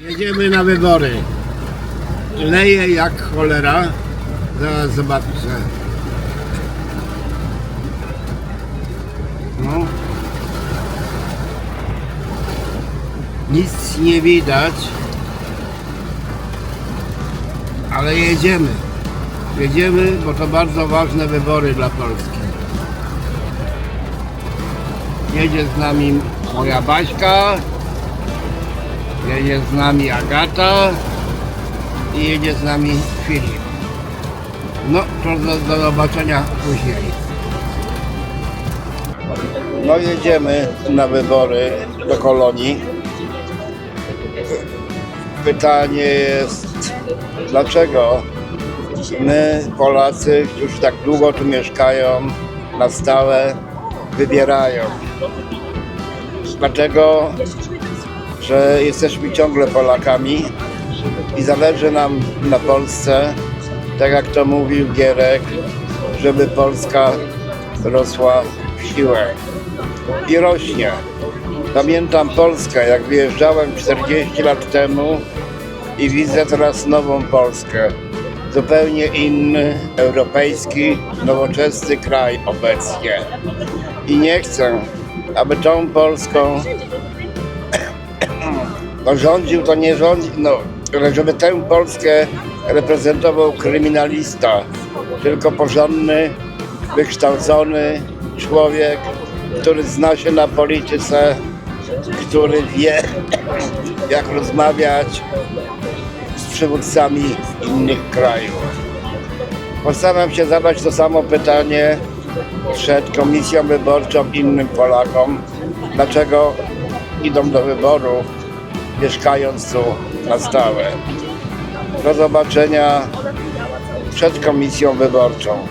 Jedziemy na wybory. Leje jak cholera. Zaraz zobaczę. No. Nic nie widać. Ale jedziemy. Jedziemy, bo to bardzo ważne wybory dla Polski. Jedzie z nami moja Baśka, jedzie z nami Agata i jedzie z nami Filip. No, to do, do zobaczenia później. No jedziemy na wybory do kolonii. Pytanie jest, dlaczego my, Polacy, którzy tak długo tu mieszkają, na stałe wybierają? Dlatego, że jesteśmy ciągle Polakami i zależy nam na Polsce, tak jak to mówił Gierek, żeby Polska rosła w siłę. I rośnie. Pamiętam Polskę, jak wyjeżdżałem 40 lat temu i widzę teraz nową Polskę. Zupełnie inny, europejski, nowoczesny kraj obecnie. I nie chcę, aby tą Polską no, rządził, to nie rządzi, no, żeby tę Polskę reprezentował kryminalista, tylko porządny, wykształcony człowiek, który zna się na polityce, który wie, jak rozmawiać z przywódcami innych krajów. Postaram się zadać to samo pytanie przed komisją wyborczą innym Polakom. Dlaczego idą do wyborów, mieszkając tu na stałe? Do zobaczenia przed komisją wyborczą.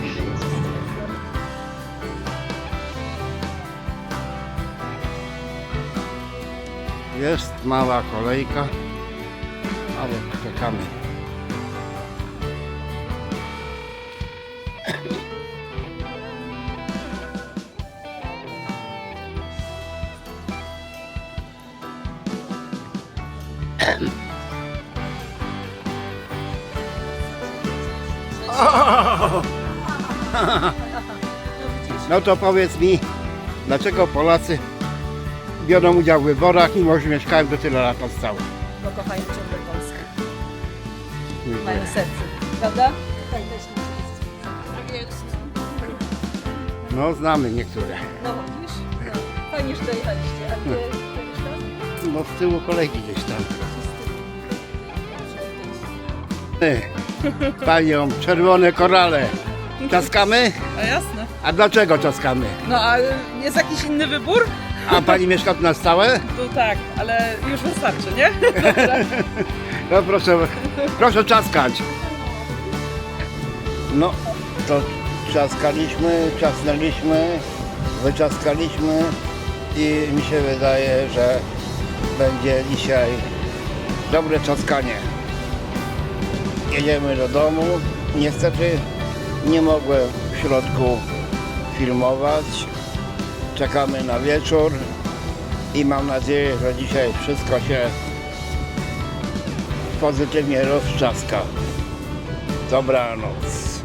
Jest mała kolejka, ale czekamy. No to powiedz mi, dlaczego Polacy biorą udział w wyborach, mimo że mieszkają do tyle lat na stałe? bo kochają ciągle Polskę. Mają serce. Prawda? Tak też Tak jest. No, znamy niektóre. No widzisz? No. Fajnie, że dojechaliście. A tam? No, z tyłu kolejki gdzieś tam. Panią, czerwone korale. Czaskamy? A jasne. A dlaczego czaskamy? No a jest jakiś inny wybór? A pani mieszka tu na stałe? To tak, ale już wystarczy, nie? No proszę, proszę czaskać. No, to czaskaliśmy, czasnęliśmy, wyczaskaliśmy i mi się wydaje, że będzie dzisiaj dobre czaskanie. Jedziemy do domu. Niestety nie mogłem w środku filmować. Czekamy na wieczór i mam nadzieję, że dzisiaj wszystko się pozytywnie roztrzaska. Dobranoc.